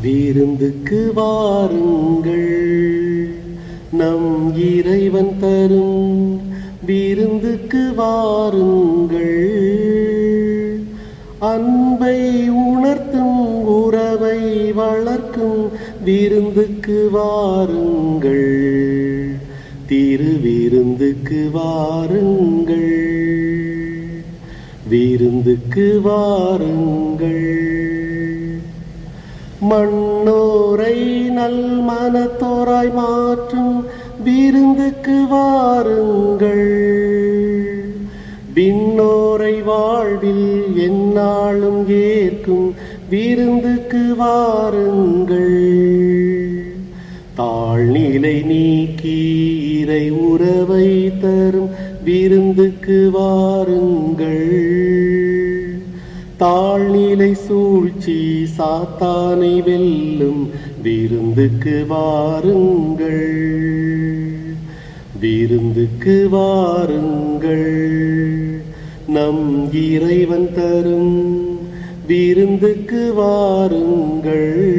விருந்துக்கு வாருங்கள். நம் இறைவன் தரும் விருந்துக்கு வாருங்கள். அன்பை உணர்த்தும் உறவை வளர்க்கும் விருந்துக்கு வாருங்கள். திருவிருந்துக்கு வாருங்கள். விருந்துக்கு வாருங்கள். மண்ணோரை நல் மனத்தோராய் மாற்றும் விருந்துக்கு வாருங்கள். விண்ணோரை வாழ்வில் என்னாலும் ஏற்கும் விருந்துக்கு வாருங்கள். தாழ்நிலை நீக்கி இறை உறவை தரும் விருந்துக்கு வாருங்கள். தாழ்நிலை சூழ்ச்சி சாத்தானை வெல்லும் விருந்துக்கு வாருங்கள். விருந்துக்கு வாருங்கள். நம் இறைவன் தரும் விருந்துக்கு வாருங்கள்.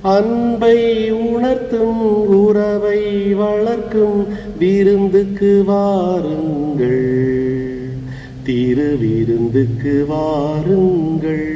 அன்பை உணர்த்தும் உறவை வளர்க்கும் விருந்துக்கு வாருங்கள். திருவிருந்துக்கு வாருங்கள்.